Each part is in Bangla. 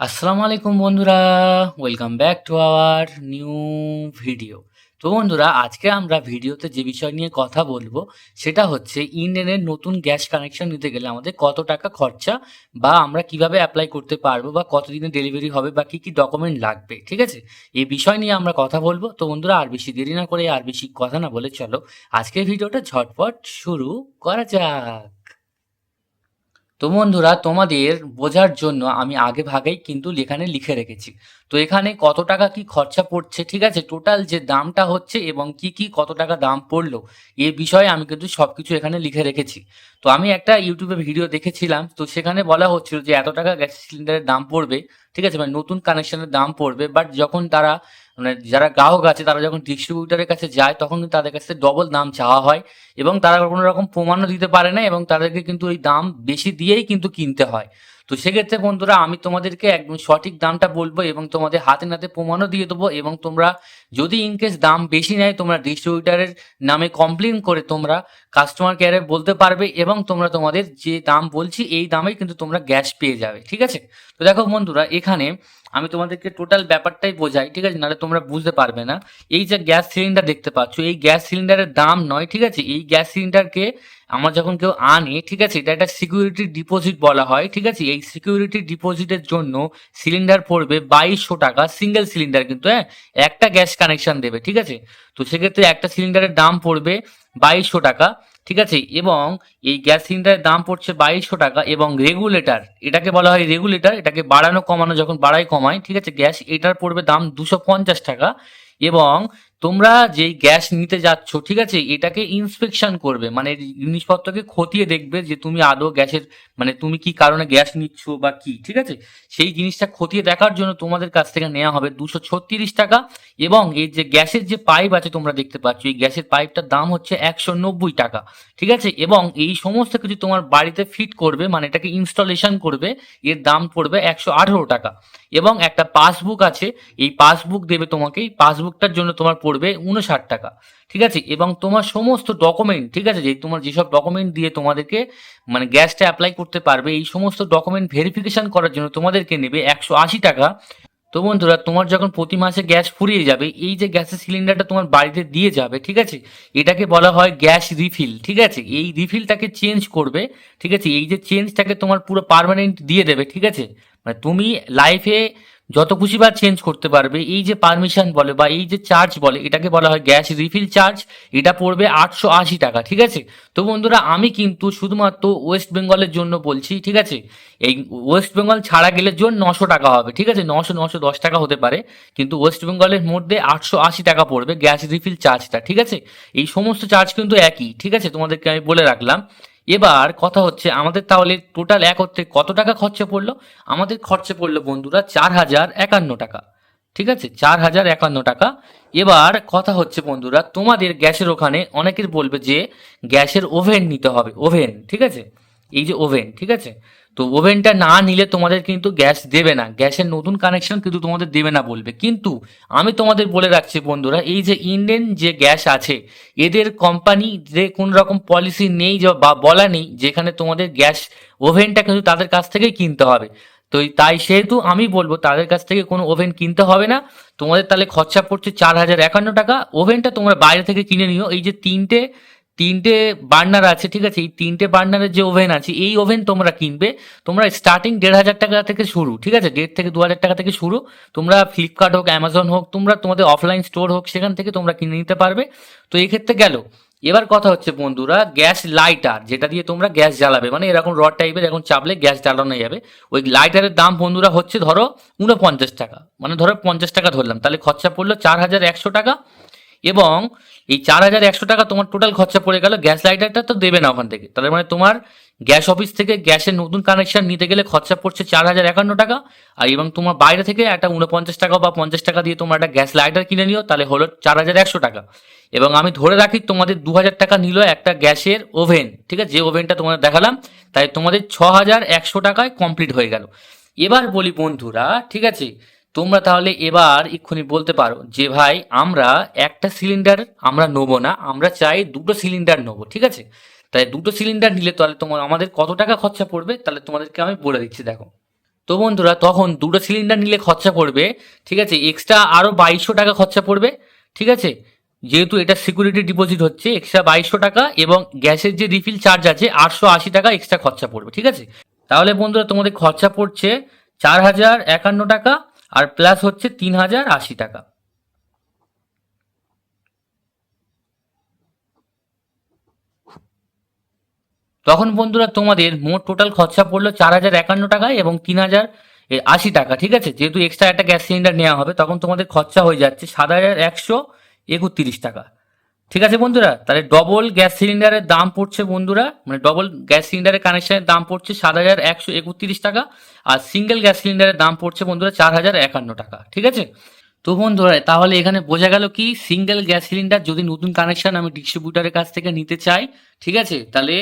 আসসালামু আলাইকুম বন্ধুরা welcome back to our new video তো বন্ধুরা, আজকে আমরা ভিডিওতে যে বিষয় নিয়ে কথা বলব, সেটা হচ্ছে ইন্ডিয়ানের নতুন গ্যাস কানেকশন নিতে গেলে আমাদের কত টাকা খরচা বা আমরা কীভাবে অ্যাপ্লাই করতে পারব বা কতদিনে ডেলিভারি হবে বা কী কী ডকুমেন্ট লাগবে, ঠিক আছে? এই বিষয় নিয়ে আমরা কথা বলব। তো বন্ধুরা, আর বেশি দেরি না করে, আর বেশি কথা না বলে চলো, আজকের ভিডিওটা ঝটপট শুরু করা যাক। তো বন্ধুরা, তোমাদের বোঝার জন্য আমি আগে ভাগেই কিন্তু এখানে লিখে রেখেছি। তো এখানে কত টাকা কি খরচা পড়ছে, ঠিক আছে? টোটাল যে দামটা হচ্ছে এবং কি কি কত টাকা দাম পড়ল, এ বিষয়ে আমি কিন্তু সবকিছু এখানে লিখে রেখেছি। তো আমি একটা ইউটিউবে ভিডিও দেখেছিলাম, তো সেখানে বলা হচ্ছিল যে এত টাকা গ্যাস সিলিন্ডারের দাম পড়বে, ঠিক আছে? মানে নতুন কানেকশনের দাম পড়বে বাট যখন তারা মানে যারা গ্রাহক আছে, তারা যখন ডিস্ট্রিবিউটারের কাছে যায়, তখন কিন্তু তাদের কাছে ডবল দাম চাওয়া হয় এবং তারা কোনো রকম প্রমাণও দিতে পারে না এবং তাদেরকে কিন্তু ওই দাম বেশি দিয়েই কিন্তু কিনতে হয়। তো সেক্ষেত্রে বন্ধুরা, আমি তোমাদেরকে একদম সঠিক দামটা বলব এবং তোমাদের হাতে নাতে প্রমাণও দিয়ে দেবো এবং তোমরা যদি ইনকেস দাম বেশি নেয়, তোমরা ডিস্ট্রিবিউটারের নামে কমপ্লেন করে তোমরা কাস্টমার কেয়ারে বলতে পারবে এবং তোমরা তোমাদের যে দাম বলছি, এই দামেই কিন্তু তোমরা গ্যাস পেয়ে যাবে। ঠিক আছে? তো দেখো বন্ধুরা, এখানে আমি তোমাদেরকে টোটাল ব্যাপারটাই বোঝাই, ঠিক আছে? নাহলে তোমরা বুঝতে পারবে না। এই যে গ্যাস সিলিন্ডার দেখতে পাচ্ছ, এই গ্যাস সিলিন্ডারের দাম নয়, ঠিক আছে? এই গ্যাস সিলিন্ডারকে আমার যখন কেউ আনে, ঠিক আছে? এটা একটা সিকিউরিটি ডিপোজিট বলা হয়, ঠিক আছে? এই সিকিউরিটি ডিপোজিটের জন্য সিলিন্ডার পড়বে বাইশশো টাকা সিঙ্গেল সিলিন্ডার কিন্তু হ্যাঁ? একটা গ্যাস কানেকশন দেবে, ঠিক আছে? তো সেক্ষেত্রে একটা সিলিন্ডারের দাম পড়বে বাইশশো টাকা। ঠিক আছে? এবং এই গ্যাস সিলিন্ডারের দাম পড়ছে বাইশশো টাকা এবং রেগুলেটর, এটাকে বলা হয় রেগুলেটর, এটাকে বাড়ানো কমানো যখন বাড়ায় কমায়, ঠিক আছে? গ্যাস এটার পড়বে দাম দুশো পঞ্চাশ টাকা এবং তোমরা যেই গ্যাস নিতে যাচ্ছ, ঠিক আছে, এটাকে ইন্সপেকশন করবে। মানে জিনিসপত্রকে খতিয়ে দেখবে যে তুমি আদৌ গ্যাসের মানে তুমি কি কারণে গ্যাস নিচ্ছ বা কি, ঠিক আছে? সেই জিনিসটা খতিয়ে দেখার জন্য তোমাদের কাছ থেকে নেওয়া হবে দুশো ছত্রিশ টাকা এবং এই যে গ্যাসের যে পাইপ আছে তোমরা দেখতে পাচ্ছ, এই গ্যাসের পাইপটার দাম হচ্ছে একশো নব্বই টাকা, ঠিক আছে? এবং এই সমস্ত কিছু তোমার বাড়িতে ফিট করবে মানে এটাকে ইনস্টলেশন করবে, এর দাম পড়বে একশো আঠেরো টাকা। এবং একটা পাসবুক আছে, এই পাসবুক দেবে তোমাকে, এই পাসবুকটার জন্য তোমার উনষাট টাকা, ঠিক আছে? এবং তোমার সমস্ত ডকুমেন্ট ঠিক আছে? যে তোমার যেসব ডকুমেন্ট দিয়ে তোমাদেরকে মানে গ্যাসটা অ্যাপ্লাই করতে পারবে, এই সমস্ত ডকুমেন্ট ভেরিফিকেশন করার জন্য তোমাদেরকে নেবে একশো আশি টাকা। তো বন্ধুরা, তোমার যখন প্রতি মাসে গ্যাস ফুরিয়ে যাবে, এই যে গ্যাসের সিলিন্ডারটা তোমার বাড়িতে দিয়ে যাবে, ঠিক আছে? এটাকে বলা হয় গ্যাস রিফিল ঠিক আছে? এই রিফিলটাকে চেঞ্জ করবে, ঠিক আছে? এই যে চেঞ্জটাকে তোমার পুরো পার্মানেন্ট দিয়ে দেবে, ঠিক আছে? মানে তুমি লাইফে যত খুশি খুশিবার চেঞ্জ করতে পারবে, এই যে পারমিশন বলে বা এই যে চার্জ বলে, এটাকে বলা হয় গ্যাস রিফিল চার্জ এটা পড়বে আটশো আশি টাকা, ঠিক আছে? তো বন্ধুরা, আমি কিন্তু শুধুমাত্র ওয়েস্ট বেঙ্গলের জন্য বলছি, ঠিক আছে? এই ওয়েস্ট বেঙ্গল ছাড়া গেলে জন্য নশো টাকা হবে, ঠিক আছে? নশো নশো দশ টাকা হতে পারে, কিন্তু ওয়েস্ট বেঙ্গলের মধ্যে আটশো আশি টাকা পড়বে গ্যাস রিফিল চার্জটা ঠিক আছে? এই সমস্ত চার্জ কিন্তু একই, ঠিক আছে? তোমাদেরকে আমি বলে রাখলাম। এবার কথা হচ্ছে আমাদের তাহলে টোটাল এক হচ্ছে কত টাকা খরচা পড়ল? আমাদের খরচে পড়ল বন্ধুরা চার হাজার একান্ন টাকা। ঠিক আছে? চার হাজার একান্ন টাকা। এবার কথা হচ্ছে বন্ধুরা, তোমাদের গ্যাসের ওখানে অনেকের বলবে যে গ্যাসের ওভেন নিতে হবে, ওভেন, ঠিক আছে? এই যে ওভেন, ঠিক আছে? তো ওভেনটা না নিলে তোমাদের কিন্তু গ্যাস দেবে না। গ্যাসের নতুন কানেকশন কিন্তু তোমাদের দেবে না বলবে। কিন্তু আমি তোমাদের বলে রাখছি বন্ধুরা, এই যে ইন্ডিয়ান যে গ্যাস আছে, এদের কোম্পানি যে কোন রকম পলিসি নেই বা বলা নেই যেখানে তোমাদের গ্যাস, ওভেনটা কিন্তু তাদের কাছ থেকেই কিনতে হবে। তো তাই সেহেতু আমি বলব, তাদের কাছ থেকে কোনো ওভেন কিনতে হবে না। তোমাদের তাহলে খরচা পড়ছে চার হাজার একান্ন টাকা। ওভেনটা তোমরা বাইরে থেকে কিনে নিও। এই যে তিনটে তিনটে বার্নার আছে, ঠিক আছে? এই তিনটে বার্নারের যে ওভেন আছে, এই ওভেন তোমরা কিনবে। তোমরা স্টার্টিং দেড় হাজার টাকা থেকে শুরু, ঠিক আছে? দেড় থেকে দু হাজার টাকা থেকে শুরু। তোমরা ফ্লিপকার্ট হোক অ্যামাজন হোক, তোমরা তোমাদের অফলাইন স্টোর হোক, সেখান থেকে তোমরা কিনে নিতে পারবে। তো এই ক্ষেত্রে গেল। এবার কথা হচ্ছে, বন্ধুরা, গ্যাস লাইটার যেটা দিয়ে তোমরা গ্যাস জ্বালাবে। মানে এরকম রড টাইপের এখন চাপলে গ্যাস জ্বালানো যাবে। ওই লাইটারের দাম, বন্ধুরা, হচ্ছে ধরো উনপঞ্চাশ টাকা। মানে ধরো পঞ্চাশ টাকা ধরলাম। তাহলে খরচা পড়ল চার হাজার একশো টাকা। এবং এই চার হাজার একশো টাকা তোমার টোটাল খরচা পড়ে গেল গ্যাস লাইটারটা তো দেবে না ওখান থেকে। তার মানে তোমার গ্যাস অফিস থেকে গ্যাসের নতুন কানেকশন নিতে গেলে খরচা পড়ছে চার হাজার একান্ন টাকা। আর এবং তোমার বাইরে থেকে একটা উনপঞ্চাশ টাকা বা পঞ্চাশ টাকা দিয়ে তোমার একটা গ্যাস লাইটার কিনে নিও, তাহলে হলো চার হাজার একশো টাকা। এবং আমি ধরে রাখি তোমাদের দু হাজার টাকা নিল একটা গ্যাসের ওভেন ঠিক আছে? যে ওভেনটা তোমাদের দেখালাম, তাই তোমাদের ছ হাজার একশো টাকায় কমপ্লিট হয়ে গেল। এবার বলি বন্ধুরা, ঠিক আছে? তোমরা তাহলে এবার এক্ষুনি বলতে পারো যে ভাই, আমরা একটা সিলিন্ডার আমরা নেব না, আমরা চাই দুটো সিলিন্ডার নেব, ঠিক আছে? তাই দুটো সিলিন্ডার নিলে তাহলে তোমার, আমাদের কত টাকা খরচা পড়বে? তাহলে তোমাদেরকে আমি বলে দিচ্ছি, দেখো। তো বন্ধুরা, তখন দুটো সিলিন্ডার নিলে খরচা পড়বে, ঠিক আছে? এক্সট্রা আরও বাইশশো টাকা খরচা পড়বে, ঠিক আছে? যেহেতু এটা সিকিউরিটি ডিপোজিট হচ্ছে এক্সট্রা বাইশশো টাকা এবং গ্যাসের যে রিফিল চার্জ আছে, আটশো আশি টাকা এক্সট্রা খরচা পড়বে, ঠিক আছে? তাহলে বন্ধুরা, তোমাদের খরচা পড়ছে চার হাজার একান্ন টাকা আর প্লাস হচ্ছে তিন হাজার আশি টাকা। তখন বন্ধুরা তোমাদের মোট টোটাল খরচা পড়ল চার হাজার একান্ন টাকা এবং তিন হাজার আশি টাকা, ঠিক আছে? যেহেতু এক্সট্রা একটা গ্যাস সিলিন্ডার নেওয়া হবে, তখন তোমাদের খরচা হয়ে যাচ্ছে সাত হাজার একশো একত্রিশ টাকা। ঠিক আছে বন্ধুরা? তাহলে ডবল গ্যাস সিলিন্ডারের দাম পড়ছে বন্ধুরা মানে ডবল গ্যাস সিলিন্ডারের কানেকশনের দাম পড়ছে সাত হাজার একশো একত্রিশ টাকা, আর সিঙ্গেল গ্যাস সিলিন্ডারের দাম পড়ছে বন্ধুরা চার হাজার একান্ন টাকা, ঠিক আছে? তো বন্ধুরা, তাহলে এখানে বোঝা গেল কি সিঙ্গেল গ্যাস সিলিন্ডার যদি নতুন কানেকশন আমি ডিস্ট্রিবিউটারের কাছ থেকে নিতে চাই, ঠিক আছে? তাহলে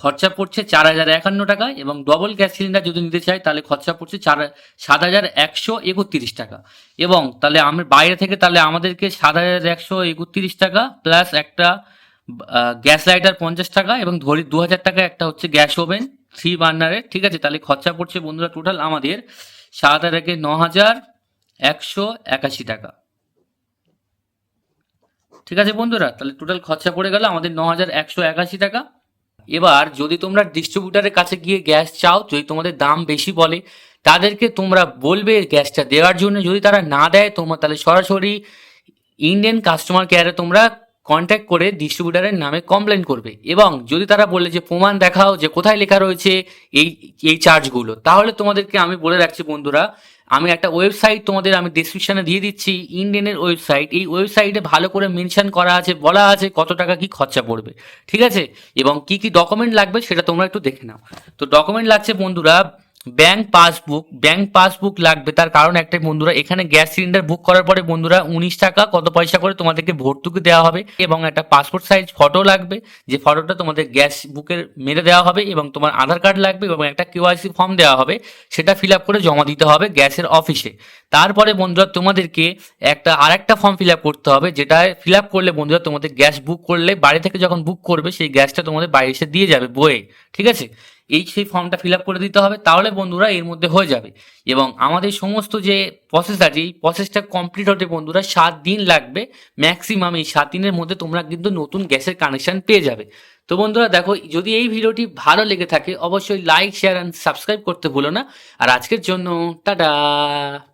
খরচা পড়ছে চার হাজার একান্ন টাকা এবং ডবল গ্যাস সিলিন্ডার যদি নিতে চাই, তাহলে খরচা পড়ছে চার, সাত হাজার একশো একত্রিশ টাকা। এবং তাহলে আমি বাইরে থেকে তাহলে আমাদেরকে সাত হাজার একশো একত্রিশ টাকা প্লাস একটা গ্যাস লাইটার পঞ্চাশ টাকা এবং ধরি দু হাজার টাকা একটা হচ্ছে গ্যাস ওভেন থ্রি বার্নারের ঠিক আছে? তাহলে খরচা পড়ছে বন্ধুরা টোটাল আমাদের সাত হাজার ন হাজার একশো একাশি টাকা। ঠিক আছে বন্ধুরা, তাহলে টোটাল খরচা পড়ে গেল আমাদের ন হাজার একশো একাশি টাকা। এবার যদি তোমরা ডিস্ট্রিবিউটারের কাছে গিয়ে গ্যাস চাও, যদি তোমাদের দাম বেশি বলে, তাদেরকে তোমরা বলবে গ্যাসটা দেওয়ার জন্য। যদি তারা না দেয়, তোমরা তাহলে সরাসরি ইন্ডিয়ান কাস্টমার কেয়ারে তোমরা কন্ট্যাক্ট করে ডিস্ট্রিবিউটারের নামে কমপ্লেন করবে। এবং যদি তারা বলে যে, প্রমাণ দেখাও যে কোথায় লেখা রয়েছে এই এই চার্জগুলো তাহলে তোমাদেরকে আমি বলে রাখছি বন্ধুরা, আমি একটা ওয়েবসাইট তোমাদের আমি ডিসক্রিপশনে দিয়ে দিচ্ছি। ইন্ডিয়ানের ওয়েবসাইট এই ওয়েবসাইটে ভালো করে মেনশন করা আছে, বলা আছে কত টাকা কি খরচা পড়বে। ঠিক আছে? এবং কি কি ডকুমেন্ট লাগবে সেটা তোমরা একটু দেখে নাও। তো ডকুমেন্ট লাগছে বন্ধুরা ব্যাংক পাসবুক ব্যাংক পাসবুক লাগবে। তার কারণ একটাই বন্ধুরা, এখানে গ্যাস সিলিন্ডার বুক করার পরে বন্ধুরা উনিশ টাকা কত পয়সা করে তোমাদেরকে ভর্তুকি দেওয়া হবে এবং একটা পাসপোর্ট সাইজ ফটো লাগবে। যে ফটোটা তোমাদের গ্যাস বুকের মেরে দেওয়া হবে এবং তোমার আধার কার্ড লাগবে এবং একটা কেওয়াইসি ফর্ম দেওয়া হবে। সেটা ফিল আপ করে জমা দিতে হবে গ্যাসের অফিসে তারপরে বন্ধুরা তোমাদেরকে একটা, আরেকটা ফর্ম ফিল আপ করতে হবে, যেটা ফিল আপ করলে বন্ধুরা তোমাদের গ্যাস বুক করলে বাড়ি থেকে যখন বুক করবে, সেই গ্যাসটা তোমাদের বাড়ি এসে দিয়ে যাবে বয়ে ঠিক আছে? এই সেই ফর্মটা ফিল করে দিতে হবে, তাহলে বন্ধুরা এর মধ্যে হয়ে যাবে। এবং আমাদের সমস্ত যে প্রসেস আছে, এই প্রসেসটা কমপ্লিট হতে বন্ধুরা সাত দিন লাগবে। ম্যাক্সিমাম এই সাত দিনের মধ্যে তোমরা কিন্তু নতুন গ্যাসের কানেকশন পেয়ে যাবে। তো বন্ধুরা দেখো, যদি এই ভিডিওটি ভালো লেগে থাকে, অবশ্যই লাইক শেয়ার অ্যান্ড সাবস্ক্রাইব করতে ভুলো না। আর আজকের জন্য, টাটা!